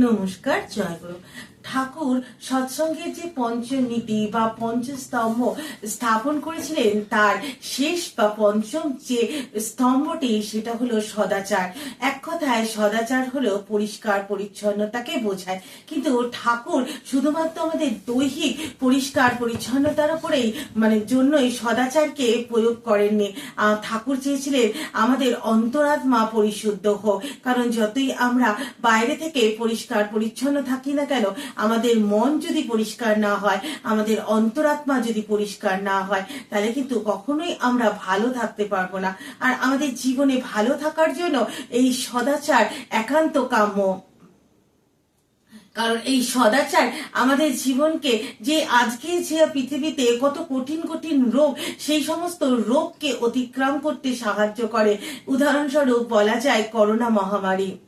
নমস্কার জয়গুরু ঠাকুর সৎসঙ্গের যে পঞ্চনীতি বা পঞ্চস্তম্ভ স্থাপন করেছিলেন, তার শেষ বা পঞ্চম যে স্তম্ভটি, সেটা হলো সদাচার। এক কথায় সদাচার হলো পরিষ্কার পরিচ্ছন্নতাকে বোঝায়। কিন্তু ঠাকুর শুধুমাত্র আমাদের দৈহিক পরিষ্কার পরিচ্ছন্নতার উপরেই মানে জন্যই সদাচারকে প্রয়োগ করেননি। ঠাকুর চেয়েছিলেন আমাদের অন্তরাত্মা পরিশুদ্ধ হোক। কারণ যতই আমরা বাইরে থেকে পরিষ্কার পরিচ্ছন্ন থাকি না কেন আমাদের মন যদি পরিষ্কার না হয়, আমাদের অন্তরাত্মা যদি পরিষ্কার না হয়, তাহলে কিন্তু কখনোই আমরা ভালো থাকতে পারব না। আর আমাদের জীবনে ভালো থাকার জন্য এই সদাচার একান্ত কাম্য। কারণ এই সদাচার আমাদের জীবনকে যে আজকে যে পৃথিবীতে কত কঠিন কঠিন রোগ, সেই সমস্ত রোগকে অতিক্রম করতে সাহায্য করে। উদাহরণস্বরূপ বলা যায় করোনা মহামারী।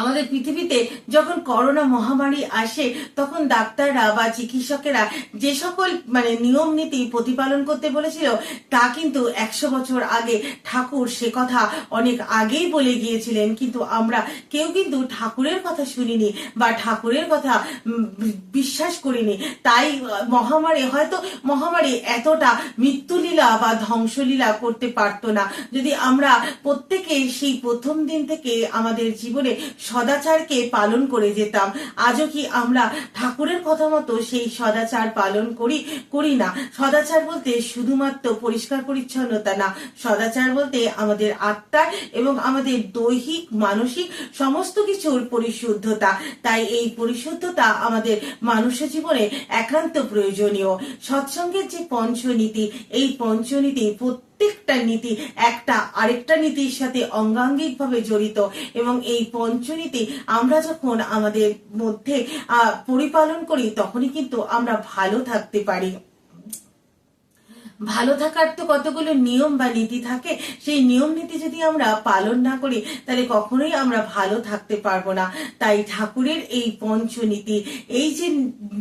আমাদের পৃথিবীতে যখন করোনা মহামারী আসে, তখন ডাক্তাররা বা চিকিৎসকেরা যে সকল মানে নিয়ম নীতি প্রতিপালন করতে বলেছিল, তা কিন্তু একশো বছর আগে ঠাকুর সে কথা অনেক আগেই বলে গিয়েছিলেন। কিন্তু আমরা কেউ কিন্তু ঠাকুরের কথা শুনিনি বা ঠাকুরের কথা বিশ্বাস করিনি। তাই মহামারী, হয়তো মহামারী এতটা মৃত্যুলীলা বা ধ্বংসলীলা করতে পারতো না। যদি আমরা প্রত্যেকে সেই প্রথম দিন থেকে আমাদের জীবনে সদাচারকে পালন করে যেতাম। আজও কি আমরা ঠাকুরের কথা মতো সেই সদাচার পালন করি করি না? সদাচার বলতে শুধুমাত্র পরিষ্কার পরিচ্ছন্নতা না, সদাচার বলতে আমাদের আত্মার এবং আমাদের দৈহিক, মানসিক সমস্ত কিছুর পরিশুদ্ধতা। তাই এই পরিশুদ্ধতা আমাদের মানুষ জীবনে একান্ত প্রয়োজনীয়। সৎসঙ্গের যে পঞ্চনীতি, এই পঞ্চনীতি প্রত্যেকটা নীতি একটা আরেকটা নীতির সাথে অঙ্গাঙ্গিকভাবে জড়িত। এবং এই পঞ্চনীতি আমরা যখন আমাদের মধ্যে পরিপালন করি, তখনই কিন্তু আমরা ভালো থাকতে পারি। ভালো থাকার তো কতগুলো নিয়ম বা নীতি থাকে, সেই নিয়ম নীতি যদি আমরা পালন না করি, তাহলে কখনোই আমরা ভালো থাকতে পারব না। তাই ঠাকুরের এই পঞ্চনীতি, এই যে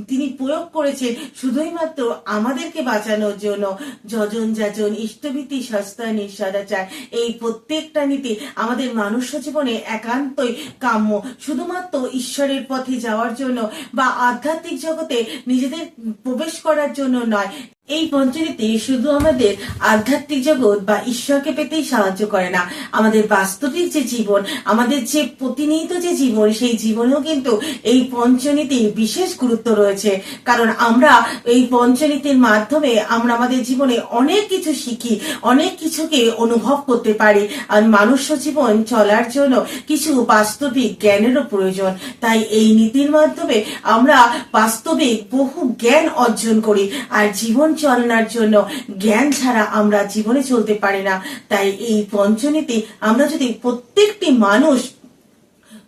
তিনি প্রয়োগ করেছেন শুধুই মাত্র আমাদেরকে বাঁচানোর জন্য, যজন যাজন, ইষ্টভীতি, সস্তা নিঃসদাচার, এই প্রত্যেকটা নীতি আমাদের মানুষ জীবনে একান্তই কাম্য। শুধুমাত্র ঈশ্বরের পথে যাওয়ার জন্য বা আধ্যাত্মিক জগতে নিজেদের প্রবেশ করার জন্য নয় এই পঞ্চনীতি শুধু আমাদের আধ্যাত্মিক জগৎ বা ঈশ্বরকে পেতেই সাহায্য করে না। আমাদের বাস্তবিক যে জীবন, আমাদের যে প্রতিনিয়ত যে জীবন, সেই জীবনেও কিন্তু এই পঞ্চনীতির বিশেষ গুরুত্ব রয়েছে। কারণ আমরা এই পঞ্চনীতির মাধ্যমে আমরা আমাদের জীবনে অনেক কিছু শিখি, অনেক কিছুকে অনুভব করতে পারি। আর মানুষ জীবন চলার জন্য কিছু বাস্তবিক জ্ঞানেরও প্রয়োজন। তাই এই নীতির মাধ্যমে আমরা বাস্তবিক বহু জ্ঞান অর্জন করি। আর জীবন চালনার জন্য। জ্ঞান ছাড়া আমরা জীবনে চলতে পারি না। তাই এই পঞ্চনীতি আমরা যদি প্রত্যেকটি মানুষ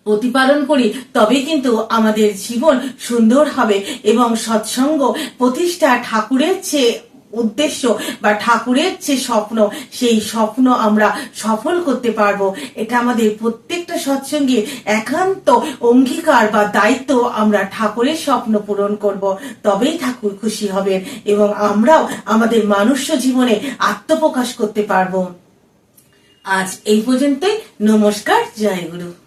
প্রতিপালন করি তবে কিন্তু আমাদের জীবন সুন্দর হবে এবং সৎসঙ্গ প্রতিষ্ঠা ঠাকুরের চেয়ে উদ্দেশ্য বা ঠাকুরের যে স্বপ্ন, সেই স্বপ্ন আমরা সফল করতে পারব। এটা আমাদের প্রত্যেকটা সৎসঙ্গীর একান্ত অঙ্গীকার বা দায়িত্ব আমরা ঠাকুরের স্বপ্ন পূরণ করব। তবেই ঠাকুর খুশি হবেন এবং আমরাও আমাদের মানুষ্য জীবনে আত্মপ্রকাশ করতে পারব। আজ এই পর্যন্তই। নমস্কার। জয় গুরু।